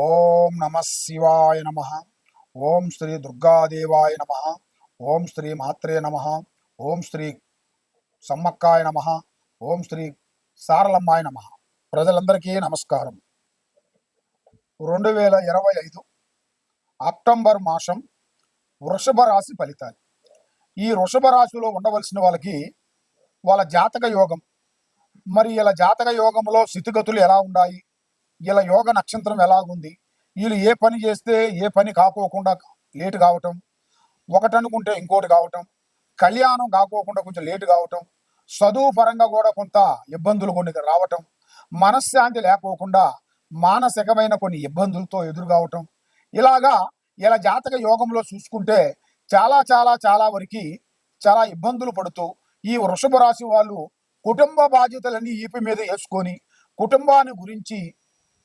ఓం నమ శివాయ నమ. ఓం శ్రీ దుర్గాదేవాయ నమ. ఓం శ్రీ మాత్రే నమ. ఓం శ్రీ సమ్మక్కాయ నమ. ఓం శ్రీ సారలమ్మాయ నమ. ప్రజలందరికీ నమస్కారం. రెండు వేల ఇరవై ఐదు అక్టోబర్ మాసం వృషభ రాశి ఫలితాలు. ఈ వృషభ రాశిలో ఉండవలసిన వాళ్ళకి వాళ్ళ జాతక యోగం. మరి ఇలా జాతక యోగంలో స్థితిగతులు ఎలా ఉన్నాయి? ఇలా యోగ నక్షత్రం ఎలాగుంది? వీళ్ళు ఏ పని చేస్తే ఏ పని కాకోకుండా లేటు కావటం ఒకటి అనుకుంటే ఇంకోటి కావటం కళ్యాణం కాకోకుండా కొంచెం లేటు కావటం చదువు పరంగా కూడా కొంత ఇబ్బందులు కొన్ని రావటం మనశ్శాంతి లేకోకుండా మానసికమైన కొన్ని ఇబ్బందులతో ఎదురు కావటం. ఇలాగా ఇలా జాతక యోగంలో చూసుకుంటే చాలా చాలా చాలా వరకు చాలా ఇబ్బందులు పడుతూ ఈ వృషభ రాశి వాళ్ళు కుటుంబ బాధ్యతలన్నీ ఈపి మీద వేసుకొని కుటుంబాన్ని గురించి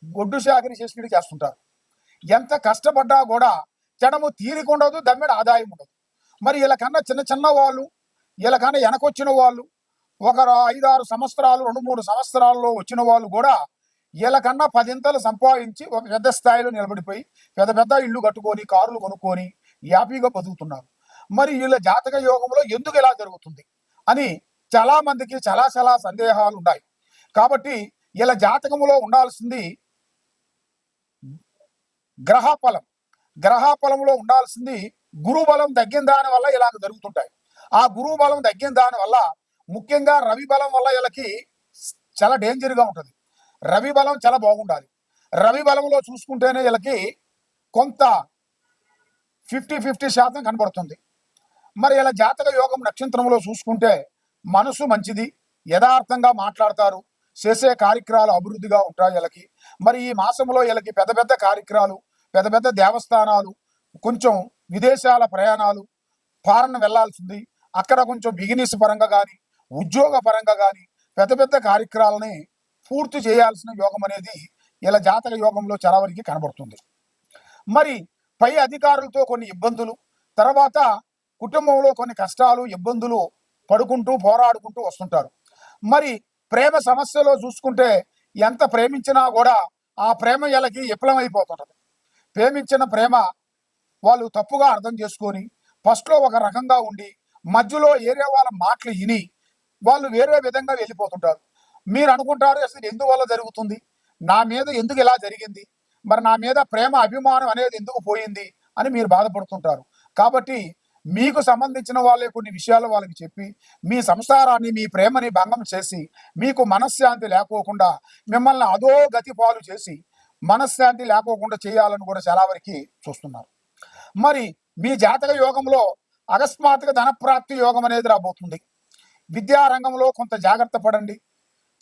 గొడ్డు చాకరీ చేసినట్టు చేస్తుంటారు. ఎంత కష్టపడ్డా కూడా జనము తీరిక ఉండదు దమ్మిడ ఆదాయం ఉండదు. మరి వీళ్ళకన్నా చిన్న చిన్న వాళ్ళు వీళ్ళకన్నా వెనకొచ్చిన వాళ్ళు ఒక ఐదారు సంవత్సరాలు రెండు మూడు సంవత్సరాల్లో వచ్చిన వాళ్ళు కూడా వీళ్ళకన్నా పదింతలు సంపాదించి ఒక పెద్ద స్థాయిలో నిలబడిపోయి పెద్ద పెద్ద ఇల్లు కట్టుకొని కార్లు కొనుక్కొని హ్యాపీగా బతుకుతున్నారు. మరి వీళ్ళ జాతక యోగంలో ఎందుకు ఇలా జరుగుతుంది అని చాలా మందికి చాలా చాలా సందేహాలు ఉన్నాయి. కాబట్టి వీళ్ళ జాతకంలో ఉండాల్సింది గ్రహఫలం. గ్రహఫలంలో ఉండాల్సింది గురుబలం తగ్గిన దాని వల్ల ఇలాగ జరుగుతుంటాయి. ఆ గురువు బలం తగ్గిన దాని వల్ల ముఖ్యంగా రవి బలం వల్ల వీళ్ళకి చాలా డేంజర్గా ఉంటుంది. రవి బలం చాలా బాగుండాలి. రవి బలంలో చూసుకుంటేనే వీళ్ళకి కొంత ఫిఫ్టీ ఫిఫ్టీ శాతం కనబడుతుంది. మరి ఇలా జాతక యోగం నక్షత్రంలో చూసుకుంటే మనసు మంచిది యథార్థంగా మాట్లాడతారు చేసే కార్యక్రమాలు అభివృద్ధిగా ఉంటాయి వీళ్ళకి. మరి ఈ మాసంలో వీళ్ళకి పెద్ద పెద్ద కార్యక్రమాలు పెద్ద పెద్ద దేవస్థానాలు కొంచెం విదేశాల ప్రయాణాలు ఫారెన్ వెళ్ళాల్సింది అక్కడ కొంచెం బిజినెస్ పరంగా కానీ ఉద్యోగ పరంగా కానీ పెద్ద పెద్ద కార్యక్రమాలని పూర్తి చేయాల్సిన యోగం అనేది ఇలా జాతక యోగంలో చాలా వరకు కనబడుతుంది. మరి పై అధికారులతో కొన్ని ఇబ్బందులు తర్వాత కుటుంబంలో కొన్ని కష్టాలు ఇబ్బందులు పడుకుంటూ పోరాడుకుంటూ వస్తుంటారు. మరి ప్రేమ సమస్యలో చూసుకుంటే ఎంత ప్రేమించినా కూడా ఆ ప్రేమ వీళ్ళకి విఫలమైపోతుంటది. ప్రేమించిన ప్రేమ వాళ్ళు తప్పుగా అర్థం చేసుకొని ఫస్ట్లో ఒక రకంగా ఉండి మధ్యలో ఏరియా వాళ్ళ మాటలు విని వాళ్ళు వేరే విధంగా వెళ్ళిపోతుంటారు. మీరు అనుకుంటారు అసలు ఎందువల్ల జరుగుతుంది? నా మీద ఎందుకు ఇలా జరిగింది? మరి నా మీద ప్రేమ అభిమానం అనేది ఎందుకు పోయింది? అని మీరు బాధపడుతుంటారు. కాబట్టి మీకు సంబంధించిన వాళ్ళే కొన్ని విషయాలు వాళ్ళకి చెప్పి మీ సంసారాన్ని మీ ప్రేమని భంగం చేసి మీకు మనశ్శాంతి లేకోకుండా మిమ్మల్ని అదో గతి పాలు చేసి మనశ్శాంతి లేకోకుండా చేయాలని కూడా చాలా వరకు చూస్తున్నారు. మరి మీ జాతక యోగంలో అకస్మాత్తుగా ధనప్రాప్తి యోగం అనేది రాబోతుంది. విద్యారంగంలో కొంత జాగ్రత్త పడండి.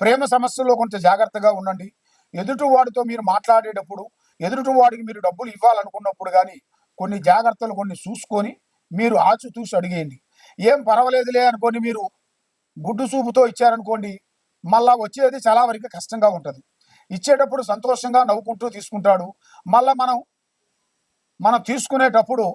ప్రేమ సమస్యల్లో కొంత జాగ్రత్తగా ఉండండి. ఎదుటి వాడితో మీరు మాట్లాడేటప్పుడు ఎదుటి వాడికి మీరు డబ్బులు ఇవ్వాలనుకున్నప్పుడు కానీ కొన్ని జాగ్రత్తలు కొన్ని చూసుకొని మీరు ఆచితూసి అడిగేయండి. ఏం పర్వాలేదులే అనుకోని మీరు గుడ్డు చూపుతో ఇచ్చారనుకోండి మళ్ళా వచ్చేది చాలా వరకు కష్టంగా ఉంటుంది. ఇచ్చేటప్పుడు సంతోషంగా నవ్వుకుంటూ తీసుకుంటాడు. మళ్ళీ మనం మనం తీసుకునేటప్పుడు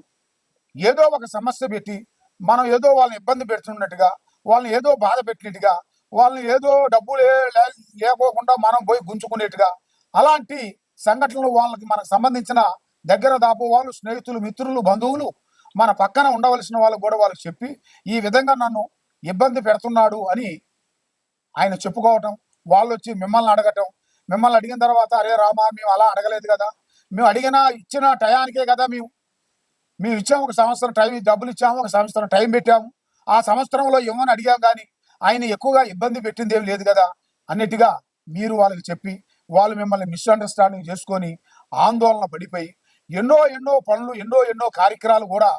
ఏదో ఒక సమస్య పెట్టి మనం ఏదో వాళ్ళని ఇబ్బంది పెడుతున్నట్టుగా వాళ్ళని ఏదో బాధ పెట్టినట్టుగా వాళ్ళని ఏదో డబ్బులు లే- లేకోకుండా మనం పోయి గుంజుకునేట్టుగా అలాంటి సంఘటనలు వాళ్ళకి మనకు సంబంధించిన దగ్గర దాపు వాళ్ళు స్నేహితులు మిత్రులు బంధువులు మన పక్కన ఉండవలసిన వాళ్ళు కూడా వాళ్ళకి చెప్పి ఈ విధంగా నన్ను ఇబ్బంది పెడుతున్నాడు అని ఆయన చెప్పుకోవటం వాళ్ళు వచ్చి మిమ్మల్ని అడగటం మిమ్మల్ని అడిగిన తర్వాత అరే రామా మేము అలా అడగలేదు కదా. మేము అడిగిన ఇచ్చిన టయానికే కదా మేము. మేము ఇచ్చాము ఒక సంవత్సరం టైం డబ్బులు ఇచ్చాము ఒక సంవత్సరం టైం పెట్టాము. ఆ సంవత్సరంలో ఇవ్వమని అడిగాం కానీ ఆయన ఎక్కువగా ఇబ్బంది పెట్టింది ఏమి లేదు కదా. అన్నట్టుగా మీరు వాళ్ళకి చెప్పి వాళ్ళు మిమ్మల్ని మిస్అండర్స్టాండింగ్ చేసుకొని ఆందోళన పడిపోయి ఎన్నో ఎన్నో పనులు ఎన్నో ఎన్నో కార్యక్రమాలు కూడా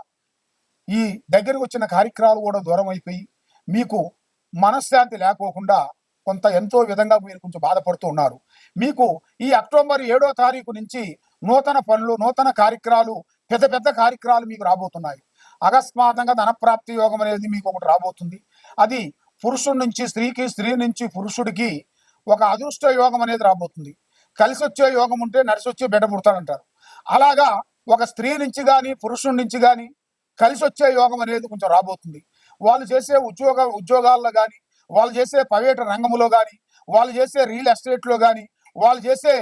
ఈ దగ్గరకు వచ్చిన కార్యక్రమాలు కూడా దూరం అయిపోయి మీకు మనశ్శాంతి లేకోకుండా కొంత ఎంతో విధంగా మీరు కొంచెం బాధపడుతూ ఉన్నారు. మీకు ఈ అక్టోబర్ ఏడో తారీఖు నుంచి నూతన పనులు నూతన కార్యక్రమాలు పెద్ద పెద్ద కార్యక్రమాలు మీకు రాబోతున్నాయి. అకస్మాత్తంగా ధనప్రాప్తి యోగం అనేది మీకు ఒకటి రాబోతుంది. అది పురుషుడి నుంచి స్త్రీకి స్త్రీ నుంచి పురుషుడికి ఒక అదృష్ట యోగం అనేది రాబోతుంది. కలిసి వచ్చే యోగం ఉంటే నడిసి వచ్చే బిడ్డ పుడతాడంటారు అలాగా ఒక స్త్రీ నుంచి కానీ పురుషుడి నుంచి కానీ కలిసి వచ్చే యోగం అనేది కొంచెం రాబోతుంది. వాళ్ళు చేసే ఉద్యోగ ఉద్యోగాల్లో కానీ వాళ్ళు చేసే ప్రైవేట్ రంగంలో కానీ వాళ్ళు చేసే రియల్ ఎస్టేట్లో కానీ వాళ్ళు చేసే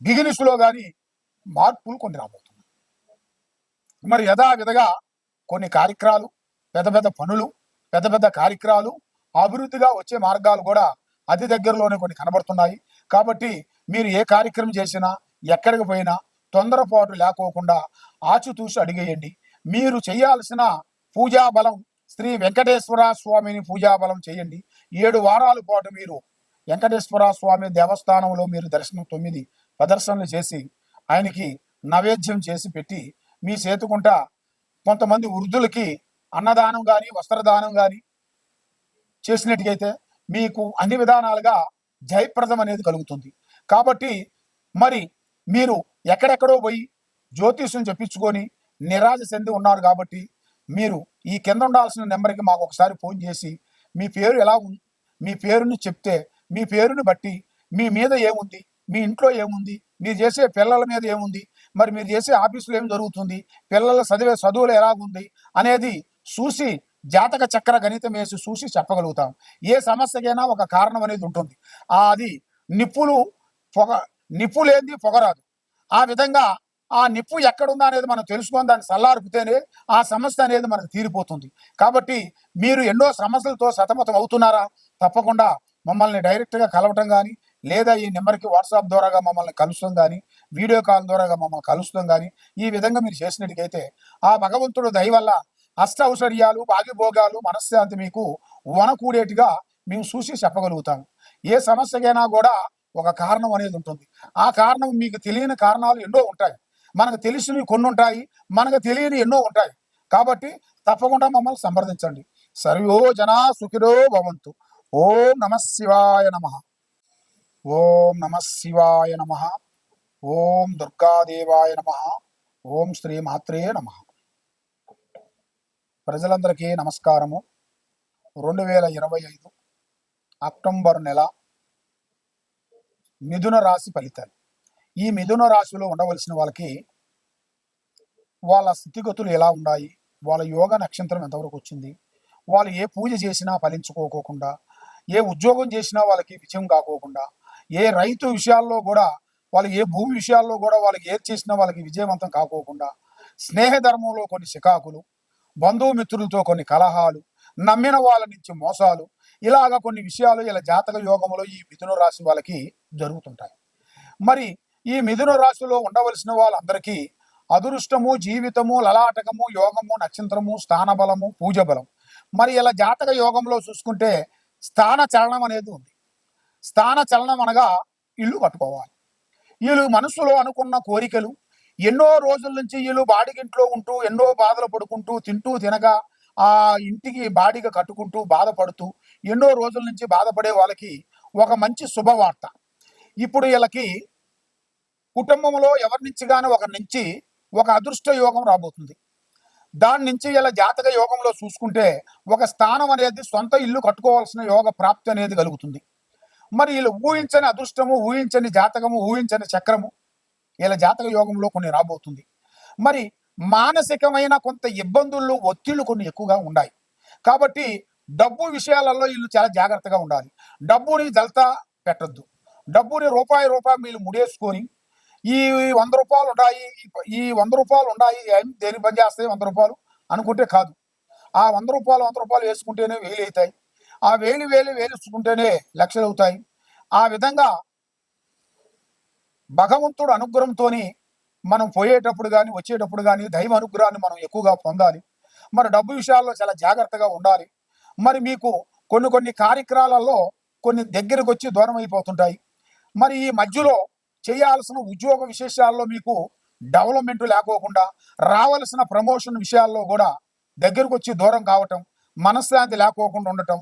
బిజినెస్లో కానీ మార్పులు కొన్ని రాబోతున్నాయి. మరి యథావిధగా కొన్ని కార్యక్రమాలు పెద్ద పెద్ద పనులు పెద్ద పెద్ద కార్యక్రమాలు అభివృద్ధిగా వచ్చే మార్గాలు కూడా అతి దగ్గరలోనే కొన్ని కనబడుతున్నాయి. కాబట్టి మీరు ఏ కార్యక్రమం చేసినా ఎక్కడికి పోయినా తొందరపాటు లేకోకుండా ఆచితూచి అడిగేయండి. మీరు చేయాల్సిన పూజా బలం శ్రీ వెంకటేశ్వర స్వామిని పూజా బలం చేయండి. ఏడు వారాల పాటు మీరు వెంకటేశ్వర స్వామి దేవస్థానంలో మీరు దర్శనం తొమ్మిది ప్రదర్శనలు చేసి ఆయనకి నైవేద్యం చేసి పెట్టి మీ చేతుకుంట కొంతమంది వృద్ధులకి అన్నదానం కానీ వస్త్రదానం కానీ చేసినట్టుగైతే మీకు అన్ని విధానాలుగా జయప్రదం అనేది కలుగుతుంది. కాబట్టి మరి మీరు ఎక్కడెక్కడో పోయి జ్యోతిష్యం చెప్పించుకొని నిరాశ చెంది ఉన్నారు కాబట్టి మీరు ఈ కింద ఉండాల్సిన నెంబర్కి మాకు ఒకసారి ఫోన్ చేసి మీ పేరు ఎలా మీ పేరుని చెప్తే మీ పేరుని బట్టి మీ మీద ఏముంది? మీ ఇంట్లో ఏముంది? మీరు చేసే పిల్లల మీద ఏముంది? మరి మీరు చేసే ఆఫీసులో ఏం జరుగుతుంది? పిల్లల చదివే చదువులు ఎలాగుంది? అనేది చూసి జాతక చక్ర గణితం వేసి చూసి చెప్పగలుగుతాం. ఏ సమస్యకైనా ఒక కారణం అనేది ఉంటుంది. ఆ అది నిప్పులు పొగ నిప్పు లేనిది పొగరాదు. ఆ విధంగా ఆ నిప్పు ఎక్కడుందా అనేది మనం తెలుసుకొని దాన్ని చల్లార్పితేనే ఆ సమస్య అనేది మనకు తీరిపోతుంది. కాబట్టి మీరు ఎన్నో సమస్యలతో సతమతం అవుతున్నారా? తప్పకుండా మమ్మల్ని డైరెక్ట్గా కలవటం కానీ లేదా ఈ నెంబర్కి వాట్సాప్ ద్వారాగా మమ్మల్ని కలుస్తాం కానీ వీడియో కాల్ ద్వారాగా మమ్మల్ని కలుస్తాం కానీ ఈ విధంగా మీరు చేసినట్టుకైతే ఆ భగవంతుడు దయ వల్ల అష్ట భాగ్యభోగాలు మనశ్శాంతి మీకు వనకూడేట్టుగా మేము చూసి చెప్పగలుగుతాము ఏ సమస్యకైనా కూడా ఒక కారణం అనేది ఉంటుంది. ఆ కారణం మీకు తెలియని కారణాలు ఎన్నో ఉంటాయి. మనకు తెలిసినవి కొన్ని ఉంటాయి మనకు తెలియని ఎన్నో ఉంటాయి. కాబట్టి తప్పకుండా మమ్మల్ని సంప్రదించండి. సర్వో జనా సుఖిరో భవంతు. ఓం నమ శివాయ నమ. ఓం నమ శివాయ నమ. ఓం దుర్గాదేవాయ నమ. ఓం శ్రీ మహత్రే నమ. ప్రజలందరికీ నమస్కారము. రెండు వేల ఇరవై ఐదు అక్టోబర్ నెల మిథున రాశి ఫలితాలు. ఈ మిథున రాశిలో ఉండవలసిన వాళ్ళకి వాళ్ళ స్థితిగతులు ఎలా ఉన్నాయి? వాళ్ళ యోగ నక్షత్రం ఎంతవరకు వచ్చింది? వాళ్ళు ఏ పూజ చేసినా ఫలించుకోకోకుండా ఏ ఉద్యోగం చేసినా వాళ్ళకి విజయం కాకోకుండా ఏ రైతు విషయాల్లో కూడా వాళ్ళు ఏ భూమి విషయాల్లో కూడా వాళ్ళకి ఏది చేసినా వాళ్ళకి విజయవంతం కాకోకుండా స్నేహధర్మంలో కొన్ని సికాకులు బంధుమిత్రులతో కొన్ని కలహాలు నమ్మిన వాళ్ళ నుంచి మోసాలు ఇలాగ కొన్ని విషయాలు ఇలా జాతక యోగంలో ఈ మిథున రాశి వాళ్ళకి జరుగుతుంటాయి. మరి ఈ మిథున రాశిలో ఉండవలసిన వాళ్ళందరికీ అదృష్టము జీవితము లలాటకము యోగము నక్షత్రము స్థానబలము పూజ బలం మరి ఇలా జాతక యోగంలో చూసుకుంటే స్థాన చలనం అనేది ఉంది. స్థాన చలనం అనగా ఇల్లు కట్టుకోవాలి. వీళ్ళు మనసులో అనుకున్న కోరికలు ఎన్నో రోజుల నుంచి వీళ్ళు బాడిగింట్లో ఉంటూ ఎన్నో బాధలు పడుకుంటూ తింటూ తినగా ఆ ఇంటికి బాడిగ కట్టుకుంటూ బాధపడుతూ ఎన్నో రోజుల నుంచి బాధపడే వాళ్ళకి ఒక మంచి శుభవార్త. ఇప్పుడు వీళ్ళకి కుటుంబంలో ఎవరి నుంచి కానీ ఒకరి నుంచి ఒక అదృష్ట యోగం రాబోతుంది. దాని నుంచి ఇలా జాతక యోగంలో చూసుకుంటే ఒక స్థానం అనేది సొంత ఇల్లు కట్టుకోవాల్సిన యోగ ప్రాప్తి అనేది కలుగుతుంది. మరి వీళ్ళు ఊహించని అదృష్టము ఊహించని జాతకము ఊహించని చక్రము వీళ్ళ జాతక యోగంలో కొన్ని రాబోతుంది. మరి మానసికమైన కొంత ఇబ్బందులు ఒత్తిళ్ళు కొన్ని ఎక్కువగా ఉన్నాయి కాబట్టి డబ్బు విషయాలలో వీళ్ళు చాలా జాగ్రత్తగా ఉండాలి. డబ్బుని జల్తా పెట్టద్దు. డబ్బుని రూపాయి రూపాయి వీళ్ళు ముడేసుకొని ఈ వంద రూపాయలు ఉన్నాయి ఈ- వంద రూపాయలు ఉన్నాయి ఏం దేని పని చేస్తాయి వంద రూపాయలు? అనుకుంటే కాదు. ఆ వంద రూపాయలు వంద రూపాయలు వేసుకుంటేనే వేలు అవుతాయి. ఆ వేలు వేలు వేలుచుకుంటేనే లక్షలు అవుతాయి. ఆ విధంగా భగవంతుడు అనుగ్రహంతోని మనం పోయేటప్పుడు కానీ వచ్చేటప్పుడు కానీ దైవ అనుగ్రహాన్ని మనం ఎక్కువగా పొందాలి. మరి డబ్బు విషయాల్లో చాలా జాగ్రత్తగా ఉండాలి. మరి మీకు కొన్ని కొన్ని కార్యక్రమాలలో కొన్ని దగ్గరకు వచ్చి దూరం అయిపోతుంటాయి. మరి ఈ మధ్యలో చేయాల్సిన ఉద్యోగ విశేషాల్లో మీకు డెవలప్మెంట్ లేకోకుండా రావలసిన ప్రమోషన్ విషయాల్లో కూడా దగ్గరకు వచ్చి దూరం కావటం మనశ్శాంతి లేకోకుండా ఉండటం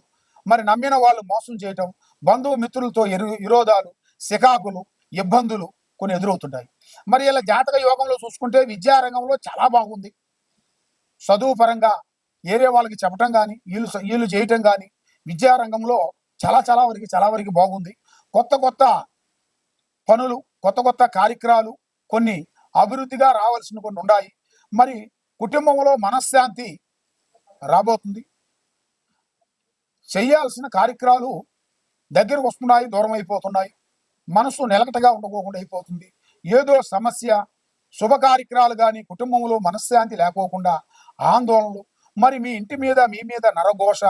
మరి నమ్మిన వాళ్ళు మోసం చేయటం బంధువు మిత్రులతో ఎరు విరోధాలు సికాకులు ఇబ్బందులు కొన్ని ఎదురవుతుంటాయి. మరి ఇలా జాతక యోగంలో చూసుకుంటే విద్యారంగంలో చాలా బాగుంది. చదువు పరంగా ఏరే వాళ్ళకి చెప్పటం కానీ వీళ్ళు వీళ్ళు చేయటం కానీ విద్యారంగంలో చాలా చాలా వరకు చాలా వరకు బాగుంది. కొత్త కొత్త పనులు కొత్త కొత్త కార్యక్రమాలు కొన్ని అభివృద్ధిగా రావాల్సిన కొన్ని ఉన్నాయి మరి కుటుంబంలో మనశ్శాంతి రాబోతుంది. చేయాల్సిన కార్యక్రమాలు దగ్గరకు వస్తున్నాయి దూరం అయిపోతున్నాయి. మనసు నిలకటగా ఉండకోకుండా అయిపోతుంది. ఏదో సమస్య శుభ కార్యక్రమాలు కానీ కుటుంబంలో మనశ్శాంతి లేకోకుండా ఆందోళనలు మరి మీ ఇంటి మీద మీ మీద నరఘోష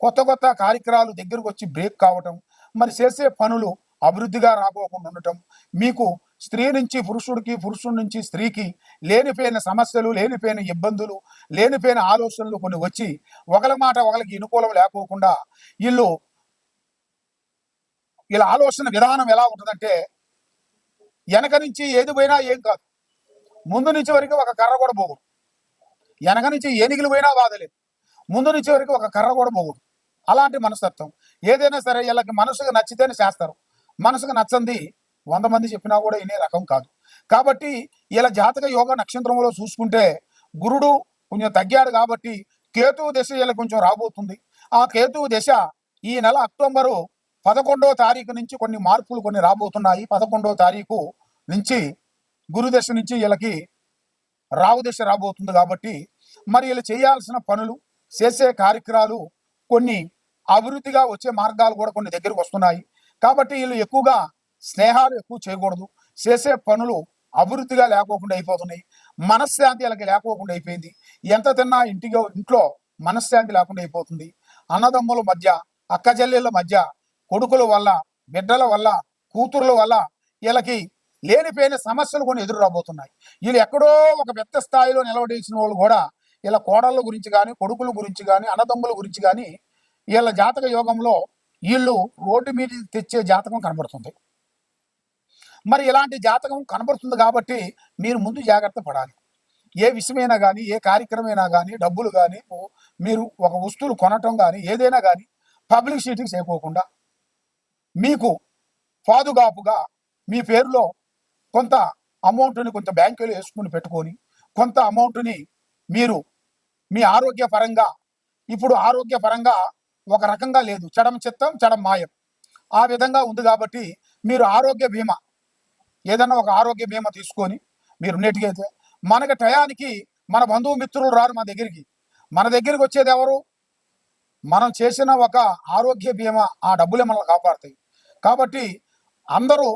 కొత్త కొత్త కార్యక్రమాలు దగ్గరకు వచ్చి బ్రేక్ కావటం మరి చేసే పనులు అభివృద్ధిగా రాబోకుండా ఉండటం. మీకు స్త్రీ నుంచి పురుషుడికి పురుషుడి నుంచి స్త్రీకి లేనిపోయిన సమస్యలు లేనిపోయిన ఇబ్బందులు లేనిపోయిన ఆలోచనలు కొన్ని వచ్చి ఒకరి మాట ఒకరికి అనుకూలం లేకోకుండా వీళ్ళు వీళ్ళ ఆలోచన విధానం ఎలా ఉంటుందంటే వెనక నుంచి ఏది పోయినా ఏం కాదు. ముందు నుంచి వరకు ఒక కర్ర కూడా పోగుడు వెనక నుంచి ఏనిగిలు పోయినా బాధలేదు. ముందు నుంచి వరకు ఒక కర్ర కూడా పోగుడు అలాంటి మనస్తత్వం. ఏదైనా సరే వీళ్ళకి మనసుకు నచ్చితేనే చేస్తారు. మనసుకు నచ్చంది వంద మంది చెప్పినా కూడా వినే రకం కాదు. కాబట్టి ఇలా జాతక యోగ నక్షత్రంలో చూసుకుంటే గురుడు కొంచెం తగ్గాడు కాబట్టి కేతువు దశ ఇలా కొంచెం రాబోతుంది. ఆ కేతువు దశ ఈ నెల అక్టోబరు పదకొండవ తారీఖు నుంచి కొన్ని మార్పులు కొన్ని రాబోతున్నాయి. పదకొండవ తారీఖు నుంచి గురు దశ నుంచి వీళ్ళకి రావు దశ రాబోతుంది కాబట్టి మరి వీళ్ళు చేయాల్సిన పనులు చేసే కార్యక్రమాలు కొన్ని అభివృద్ధిగా వచ్చే మార్గాలు కూడా కొన్ని దగ్గరకు వస్తున్నాయి. కాబట్టి వీళ్ళు ఎక్కువగా స్నేహాలు ఎక్కువ చేయకూడదు. చేసే పనులు అభివృద్ధిగా లేకోకుండా అయిపోతున్నాయి. మనశ్శాంతి వీళ్ళకి లేకోకుండా అయిపోయింది. ఎంత తిన్నా ఇంటిగా ఇంట్లో మనశ్శాంతి లేకుండా అయిపోతుంది. అన్నదమ్ముల మధ్య అక్కచెల్లెళ్ళ మధ్య కొడుకుల వల్ల బిడ్డల వల్ల కూతుర్ల వల్ల వీళ్ళకి లేనిపోయిన సమస్యలు కొన్ని ఎదురు రాబోతున్నాయి. వీళ్ళు ఎక్కడో ఒక పెద్ద స్థాయిలో నిలబడేసిన వాళ్ళు కూడా వీళ్ళ కోడళ్ళ గురించి కానీ కొడుకుల గురించి కానీ అన్నదమ్ముల గురించి కానీ వీళ్ళ జాతక యోగంలో వీళ్ళు రోడ్డు మీద తెచ్చే జాతకం కనబడుతుంది. మరి ఇలాంటి జాతకం కనబడుతుంది కాబట్టి మీరు ముందు జాగ్రత్త పడాలి. ఏ విషయమైనా కానీ ఏ కార్యక్రమైనా కానీ డబ్బులు కానీ మీరు ఒక వస్తువులు కొనటం కానీ ఏదైనా కానీ పబ్లిక్ పబ్లిసిటీకి చేయకోకుండా మీకు పాదుగాపుగా మీ పేరులో కొంత అమౌంట్ని కొంత బ్యాంకులో వేసుకుని పెట్టుకొని కొంత అమౌంట్ని మీరు మీ ఆరోగ్యపరంగా ఇప్పుడు ఆరోగ్యపరంగా ఒక రకంగా లేదు. చడం చిత్తం చడం మాయం. ఆ విధంగా ఉంది కాబట్టి మీరు ఆరోగ్య బీమా ఏదన్నా ఒక ఆరోగ్య బీమా తీసుకొని మీరు ఉన్నట్టుగైతే మనకి టయానికి మన బంధువు మిత్రులు రారు మన దగ్గరికి. మన దగ్గరికి వచ్చేది ఎవరు? మనం చేసిన ఒక ఆరోగ్య బీమా ఆ డబ్బులే మనల్ని కాపాడుతాయి. కాబట్టి అందరూ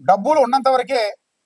డబ్బులు ఉన్నంత వరకే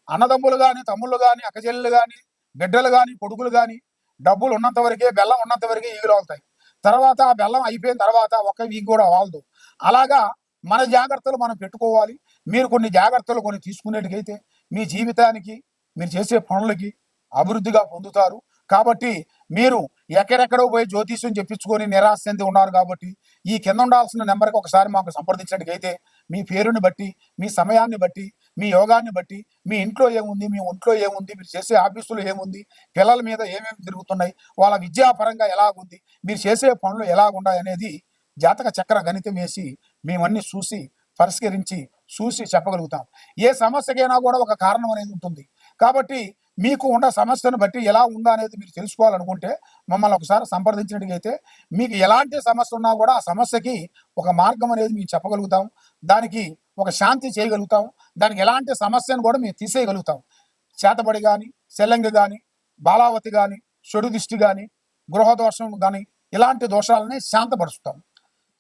అన్నదమ్ములు కానీ తమ్ముళ్ళు కానీ అక్కచెల్లెలు కానీ బిడ్డలు కానీ కొడుకులు కానీ డబ్బులు ఉన్నంత వరకే బెల్లం ఉన్నంత వరకే ఈగులు అవుతాయి. తర్వాత ఆ బెల్లం అయిపోయిన తర్వాత ఒక వీక్ కూడా వాలదు అలాగా మన జాగ్రత్తలు మనం పెట్టుకోవాలి. మీరు కొన్ని జాగ్రత్తలు కొన్ని తీసుకునేటికైతే మీ జీవితానికి మీరు చేసే పనులకి అభివృద్ధిగా పొందుతారు. కాబట్టి మీరు ఎక్కడెక్కడో పోయి జ్యోతిష్యం చెప్పించుకొని నిరాశ చెంది ఉన్నారు కాబట్టి ఈ కింద ఉండాల్సిన నెంబర్కి ఒకసారి మాకు సంప్రదించినట్టుకైతే మీ పేరుని బట్టి మీ సమయాన్ని బట్టి మీ యోగాన్ని బట్టి మీ ఇంట్లో ఏముంది మీ ఒంట్లో ఏముంది మీరు చేసే ఆఫీసులో ఏముంది పిల్లల మీద ఏమేమి తిరుగుతున్నాయి వాళ్ళ విద్యాపరంగా ఎలాగుంది మీరు చేసే పనులు ఎలాగున్నాయి అనేది జాతక చక్ర గణితం వేసి మేమన్నీ చూసి పరిష్కరించి చూసి చెప్పగలుగుతాం. ఏ సమస్యకైనా కూడా ఒక కారణం అనేది ఉంటుంది. కాబట్టి మీకు ఉన్న సమస్యను బట్టి ఎలా ఉందా అనేది మీరు తెలుసుకోవాలనుకుంటే మమ్మల్ని ఒకసారి సంప్రదించినట్టుగైతే మీకు ఎలాంటి సమస్య ఉన్నా కూడా ఆ సమస్యకి ఒక మార్గం అనేది మేము చెప్పగలుగుతాం. దానికి ఒక శాంతి చేయగలుగుతాం దానికి ఎలాంటి సమస్యను కూడా మేము తీసేయగలుగుతాం చేతబడి కానీ శల్లంగి కానీ బాలావతి కానీ చెడు దిష్టి కానీ గృహదోషం కానీ ఇలాంటి దోషాలని శాంతపరుస్తాం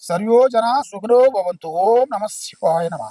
సర్యోజన సుఖనో భవంతు ఓం నమ శివాయ నమ.